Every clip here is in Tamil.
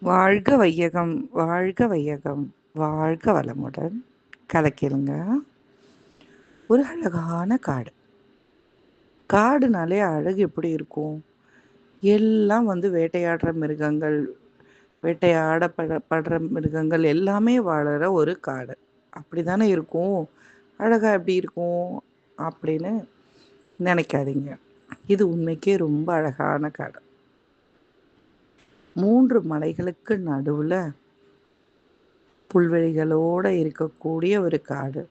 வாழ்க வையகம் வாழ்க வையகம் வாழ்க வளமுடன். கதை கேளுங்க ஒரு அழகான காடு. காடுனாலே அழகு எப்படி இருக்கும்? எல்லாம் வந்து வேட்டையாடுற மிருகங்கள் வேட்டையாடப்பட படுற மிருகங்கள் எல்லாமே வாழற ஒரு காடு. அப்படி தானே இருக்கும்? அழகாக எப்படி இருக்கும்? அப்படின்னு நினைக்காதீங்க. இது உண்மைக்கே ரொம்ப அழகான காடு. மூன்று மலைகளுக்கு நடுவில் புல்வெளிகளோடு இருக்கக்கூடிய ஒரு காடு.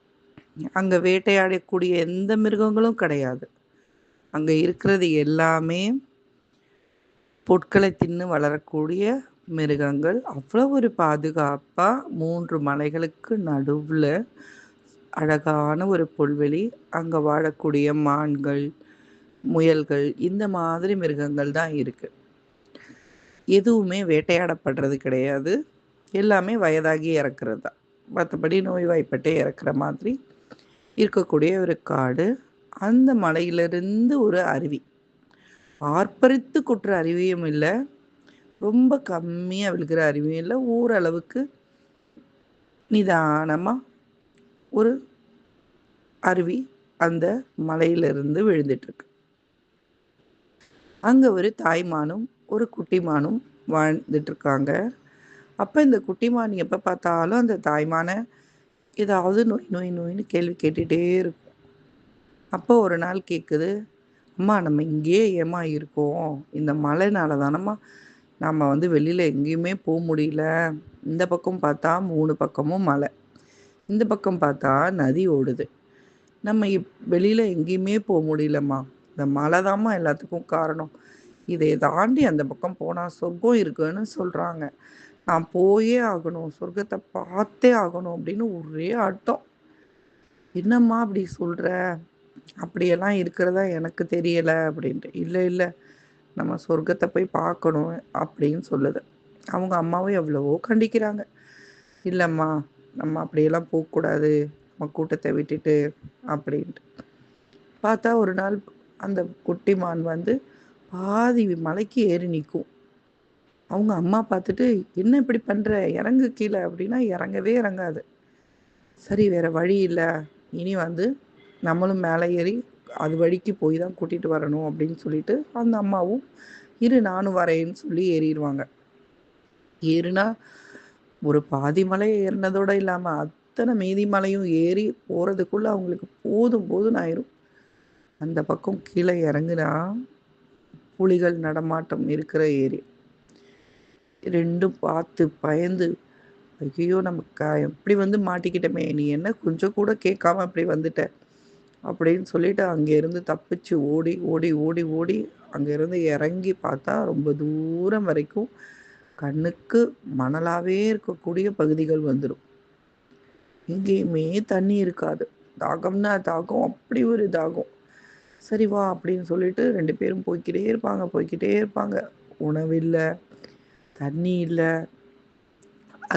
அங்கே வேட்டையாடக்கூடிய எந்த மிருகங்களும் கிடையாது. அங்கே இருக்கிறது எல்லாமே பொட்களை தின்னு வளரக்கூடிய மிருகங்கள். அவ்வளோ ஒரு பாதுகாப்பாக மூன்று மலைகளுக்கு நடுவில் அழகான ஒரு புல்வெளி அங்கே வாழக்கூடிய மான்கள் முயல்கள் இந்த மாதிரி மிருகங்கள் தான் இருக்குது எதுவுமே வேட்டையாடப்படுறது கிடையாது. எல்லாமே வயதாகி இறக்குறது தான். மற்றபடி நோய்வாய்ப்பட்டே இறக்குற மாதிரி இருக்கக்கூடிய ஒரு காடு. அந்த மலையிலிருந்து ஒரு அருவி. ஆர்ப்பரித்து கொட்டுற அருவியும் இல்லை. ரொம்ப கம்மியாக விழுகிற அருவியும் இல்லை. ஓரளவுக்கு நிதானமாக ஒரு அருவி அந்த மலையிலிருந்து விழுந்துட்டுருக்கு அங்கே ஒரு தாய்மானும் ஒரு குட்டிமானும் வாழ்ந்துட்டு இருக்காங்க அப்போ இந்த குட்டிமான் எப்போ பார்த்தாலும் அந்த தாய்மானை ஏதாவது நோய் நோய் நோயின்னு கேள்வி கேட்டுகிட்டே இருக்கும். அப்போ ஒரு நாள் கேட்குது அம்மா நம்ம இங்கேயே ஏமா இருக்கோம் இந்த மழைனால தானம்மா நம்ம வந்து வெளியில் எங்கேயுமே போக முடியல. இந்த பக்கம் பார்த்தா மூணு பக்கமும் மலை. இந்த பக்கம் பார்த்தா நதி ஓடுது. நம்ம இப் வெளியில் எங்கேயுமே போக முடியலம்மா. இந்த மழை தாம்மா எல்லாத்துக்கும் காரணம். இதை தாண்டி அந்த பக்கம் போனால் சொர்க்கம் இருக்குன்னு சொல்கிறாங்க நான் போயே ஆகணும் சொர்க்கத்தை பார்த்தே ஆகணும் அப்படின்னு ஒரே அர்த்தம். என்னம்மா அப்படி சொல்கிற அப்படியெல்லாம் இருக்கிறதா எனக்கு தெரியலை அப்படின்ட்டு. இல்லை இல்லை நம்ம சொர்க்கத்தை போய் பார்க்கணும் அப்படின்னு சொல்லுது. அவங்க அம்மாவும் எவ்வளவோ கண்டிக்கிறாங்க. இல்லைம்மா நம்ம அப்படியெல்லாம் போகக்கூடாது நம்ம கூட்டத்தை விட்டுட்டு அப்படின்ட்டு. பார்த்தா ஒரு நாள் அந்த குட்டிமான் வந்து பாதி மலைக்கு ஏறி நிற்கும் அவங்க அம்மா பார்த்துட்டு என்ன இப்படி பண்ணுற இறங்கு கீழே. அப்படின்னா இறங்கவே இறங்காது. சரி வேறு வழி இல்லை. இனி வந்து நம்மளும் மேலே ஏறி அது வழிக்கு போய் தான் கூட்டிகிட்டு வரணும் அப்படின்னு சொல்லிட்டு அந்த அம்மாவும் இரு நானும் வரேன்னு சொல்லி ஏறிடுவாங்க. ஏறுனா ஒரு பாதி மலை ஏறினதோடு இல்லாமல் அத்தனை மீதி மலையும் ஏறி போகிறதுக்குள்ளே அவங்களுக்கு போதும் போதும் ஆயிரும். அந்த பக்கம் கீழே இறங்குனா புலிகள் நடமாட்டம் இருக்கிற ஏரி ரெண்டும் பார்த்து பயந்து ஐயோ நம்ம க எப்படி வந்து மாட்டிக்கிட்டோமே நீ என்ன கொஞ்சம் கூட கேட்காம அப்படி வந்துட்ட? அப்படின்னு சொல்லிட்டு அங்கேருந்து தப்பிச்சு ஓடி ஓடி ஓடி ஓடி அங்கேருந்து இறங்கி பார்த்தா ரொம்ப தூரம் வரைக்கும் கண்ணுக்கு மணலாகவே இருக்கக்கூடிய பகுதிகள் வந்துடும் எங்கேயுமே தண்ணி இருக்காது. தாகம்னா தாகம் அப்படி ஒரு தாகம். சரி வா அப்படின்னு சொல்லிட்டு ரெண்டு பேரும் போய்கிட்டே இருப்பாங்க போய்கிட்டே இருப்பாங்க. உணவு இல்லை தண்ணி இல்லை.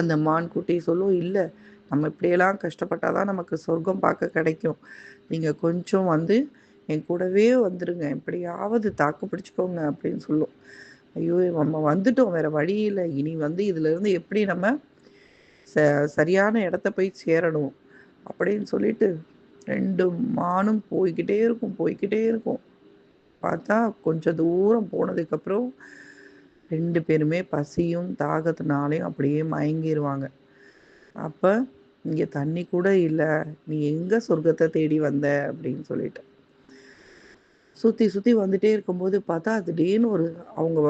அந்த மான் குட்டி சொல்லும் இல்லை நம்ம இப்படியெல்லாம் கஷ்டப்பட்டால் தான் நமக்கு சொர்க்கம் பார்க்க கிடைக்கும். நீங்கள் கொஞ்சம் வந்து என் கூடவே வந்துடுங்க எப்படியாவது தாக்கு பிடிச்சிக்கோங்க அப்படின்னு சொல்லும் ஐயோ நம்ம வந்துட்டோம் வேற வழி இல்லை. இனி வந்து இதுலேருந்து எப்படி நம்ம ச சரியான இடத்த போய் சேரணும் அப்படின்னு சொல்லிட்டு ரெண்டு மானும் போய்கிட்டே இருக்கும் போய்கிட்டே இருக்கும். பார்த்தா கொஞ்சம் தூரம் போனதுக்கப்புறம் ரெண்டு பேருமே பசியும் தாகத்தினாலையும் அப்படியே மயங்கிடுவாங்க அப்போ இங்கே தண்ணி கூட இல்லை நீ எங்கே சொர்க்கத்தை தேடி வந்த? அப்படின்னு சொல்லிட்டு. சுற்றி சுற்றி வந்துட்டே இருக்கும்போது பார்த்தா திடீர்னு ஒரு அவங்க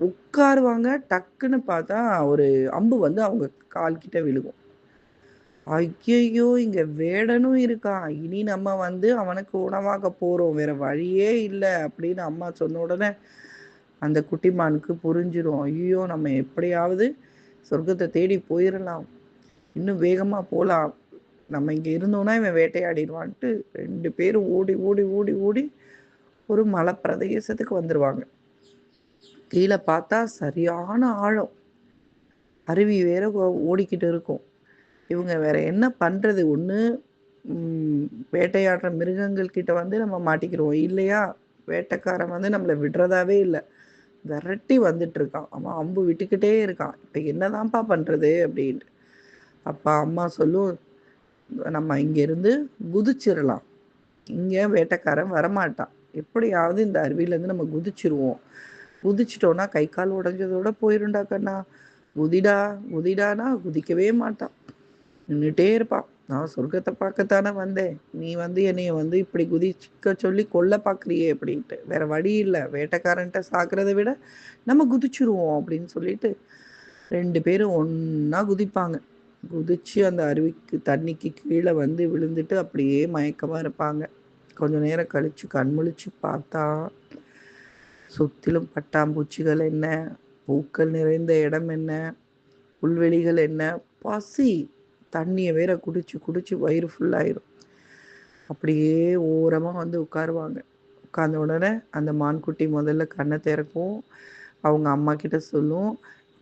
உட்காருவாங்க டக்குன்னு பார்த்தா ஒரு அம்பு வந்து அவங்க கால்கிட்ட விழுகும். ஐயையோ இங்க வேடனும் இருக்கான். இனி நம்ம வந்து அவனுக்கு உணவாக போறோம். வேற வழியே இல்லை அப்படின்னு அம்மா சொன்ன உடனே அந்த குட்டிமானுக்கு புரிஞ்சிடும் ஐயோ நம்ம எப்படியாவது சொர்க்கத்தை தேடி போயிடலாம் இன்னும் வேகமா போலாம். நம்ம இங்க இருந்தோம்னா இவன் வேட்டையாடிடுவான்ட்டு ரெண்டு பேரும் ஓடி ஓடி ஓடி ஓடி ஒரு மலை பிரதேசத்துக்கு வந்துருவாங்க. கீழே பார்த்தா சரியான ஆழம். அருவி வேற ஓடிக்கிட்டு இருக்கும். இவங்க வேற என்ன பண்றது? ஒண்ணு வேட்டையாடுற மிருகங்கள் கிட்ட வந்து நம்ம மாட்டிக்கிறோம். இல்லையா? வேட்டைக்காரன் வந்து நம்மளை விடுறதாவே இல்லை. விரட்டி வந்துட்டு இருக்கான் அவன் அம்பு விட்டுக்கிட்டே இருக்கான். இப்போ என்னதான்ப்பா பண்றது அப்படின்ட்டு. அப்பா அம்மா சொல்லும் நம்ம இங்கேருந்து குதிச்சிடலாம் இங்கே வேட்டைக்காரன் வரமாட்டான். எப்படியாவது இந்த அருவியிலேருந்து நம்ம குதிச்சிருவோம். குதிச்சிட்டோன்னா கை கால் உடஞ்சதோட போயிருண்டா கண்ணா. குதிடா குதிடானா குதிக்கவே மாட்டான். நின்றுட்டே இருப்பான். நான் சொர்க்கத்தை பார்க்கத்தானே வந்தேன். நீ வந்து என்னைய வந்து இப்படி குதிக்க சொல்லி கொல்ல பார்க்குறியே அப்படின்ட்டு. வேற வழி இல்லை. வேட்டைக்காரன்ட்ட சாக்குறதை விட நம்ம குதிச்சிருவோம் அப்படின்னு சொல்லிட்டு ரெண்டு பேரும் ஒன்றா குதிப்பாங்க. குதிச்சு அந்த அருவிக்கு தண்ணிக்கு கீழே வந்து விழுந்துட்டு அப்படியே மயக்கமாக இருப்பாங்க. கொஞ்ச நேரம் கழிச்சு கண்முழிச்சு பார்த்தா சுற்றிலும் பட்டாம்பூச்சிகள் என்ன? பூக்கள் நிறைந்த இடம் என்ன? புல்வெளிகள் என்ன? பசி. தண்ணியை வேற குடிச்சு குடிச்சு வயிறு ஃபுல்லாயிரும் அப்படியே ஓரமாக வந்து உட்காருவாங்க. உட்கார்ந்த உடனே அந்த மான்குட்டி முதல்ல கண்ணை திறக்கும். அவங்க அம்மா கிட்ட சொல்லும்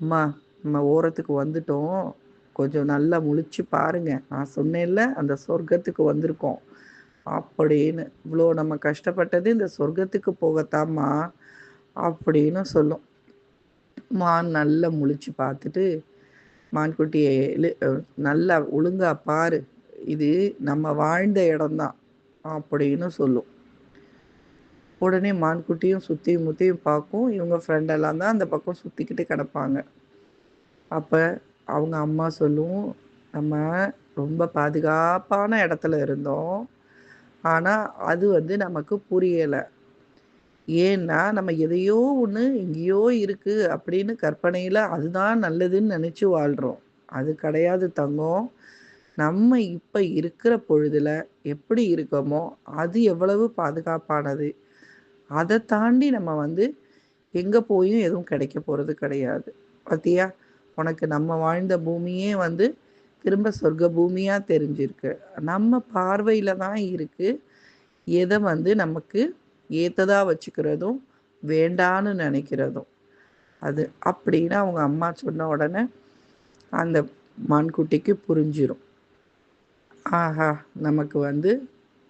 அம்மா நம்ம ஓரத்துக்கு வந்துட்டோம். கொஞ்சம் நல்லா முழிச்சு பாருங்க. நான் சொன்னேன்ல அந்த சொர்க்கத்துக்கு வந்திருக்கோம். அப்படின்னு. இவ்வளோ நம்ம கஷ்டப்பட்டது இந்த சொர்க்கத்துக்கு போகத்தாம்மா. அப்படின்னு சொல்லும். மான் நல்லா முழிச்சு பார்த்துட்டு மான்குட்டியை நல்லா ஒழுங்கா பாரு. இது நம்ம வாழ்ந்த இடம்தான் அப்படின்னு சொல்லும். உடனே மான்குட்டியும் சுற்றியும் முத்தியும் பார்க்கும். இவங்க ஃப்ரெண்டெல்லாம் தான் அந்த பக்கம் சுற்றிக்கிட்டு கிடப்பாங்க. அப்போ அவங்க அம்மா சொல்லும் நம்ம ரொம்ப பாதுகாப்பான இடத்துல இருந்தோம். ஆனால் அது வந்து நமக்கு புரியலை. ஏன்னா நம்ம எதையோ ஒன்று எங்கேயோ இருக்குது அப்படின்னு கற்பனையில் அதுதான் நல்லதுன்னு நினச்சி வாழ்கிறோம் அது கிடையாது தங்கம். நம்ம இப்போ இருக்கிற பொழுதில் எப்படி இருக்கோமோ அது எவ்வளவு பாதுகாப்பானது? அதை தாண்டி நம்ம வந்து எங்கே போயும் எதுவும் கிடைக்க போகிறது கிடையாது. பார்த்தியா உனக்கு நம்ம வாழ்ந்த பூமியே வந்து திரும்ப சொர்க்க பூமியாக தெரிஞ்சிருக்கு. நம்ம பார்வையில் தான் இருக்குது எதை வந்து நமக்கு ஏத்ததாக வச்சுக்கிறதும் வேண்டான்னு நினைக்கிறதும். அது அப்படின்னு அவங்க அம்மா சொன்ன உடனே அந்த மான்குட்டிக்கு புரிஞ்சிடும் ஆஹா நமக்கு வந்து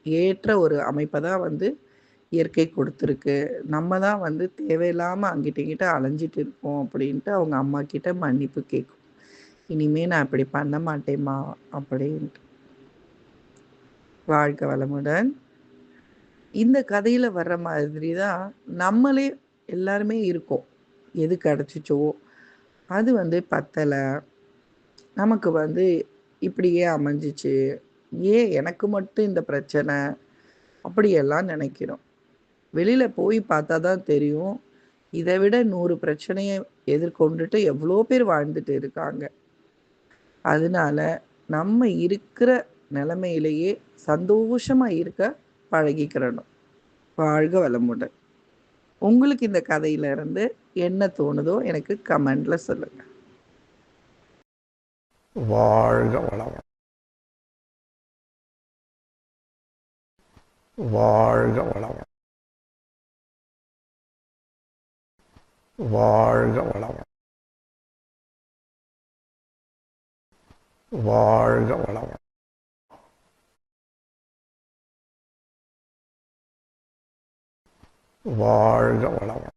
ஏற்ற ஒரு அமைப்பை தான் வந்து இயற்கை கொடுத்துருக்கு. நம்ம தான் வந்து தேவையில்லாமல் அங்கிட்ட அலைஞ்சிட்டு இருக்கோம் அப்படின்ட்டு அவங்க அம்மா கிட்ட மன்னிப்பு கேட்கும் இனிமே நான் இப்படி பண்ண மாட்டேம்மா அப்படின்ட்டு. வாழ்க வளமுடன். இந்த கதையில் வர்ற மாதிரி தான் நம்மளே எல்லாருமே இருக்கோம். எது கிடச்சிச்சோ அது வந்து பத்தலை. நமக்கு வந்து இப்படியே அமைஞ்சிச்சு. ஏன் எனக்கு மட்டும் இந்த பிரச்சனை? அப்படியெல்லாம் நினைக்கிறோம். வெளியில் போய் பார்த்தா தான் தெரியும். இதை விட நூறு பிரச்சனையை எதிர்கொண்டுட்டு எவ்வளோ பேர் வாழ்ந்துட்டு இருக்காங்க. அதனால நம்ம இருக்கிற நிலைமையிலேயே சந்தோஷமாக இருக்க பழகிக்கிறணும். வாழ்க வளமுடன். உங்களுக்கு இந்த கதையில இருந்து என்ன தோணுதோ எனக்கு கமெண்ட்ல சொல்லுங்க. வாழ்க வளம் வாழ்க வளமுடன். வாழ்க வளமுடன். வாழ்க வளமுடன். வாழ்க வளவன்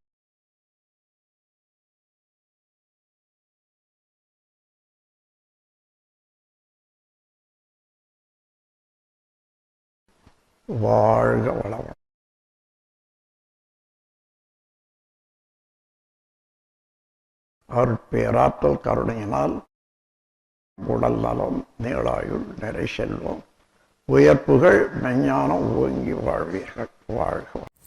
வாழ்க வளவன் அருட்பேராற்றல் கருணையினால் உடல் நலம் நீளாயுள் நிறை செல்வம் உயர்ப்புகள் மெஞ்ஞானம் ஓங்கி வாழ்வீர்கள். வாழ்க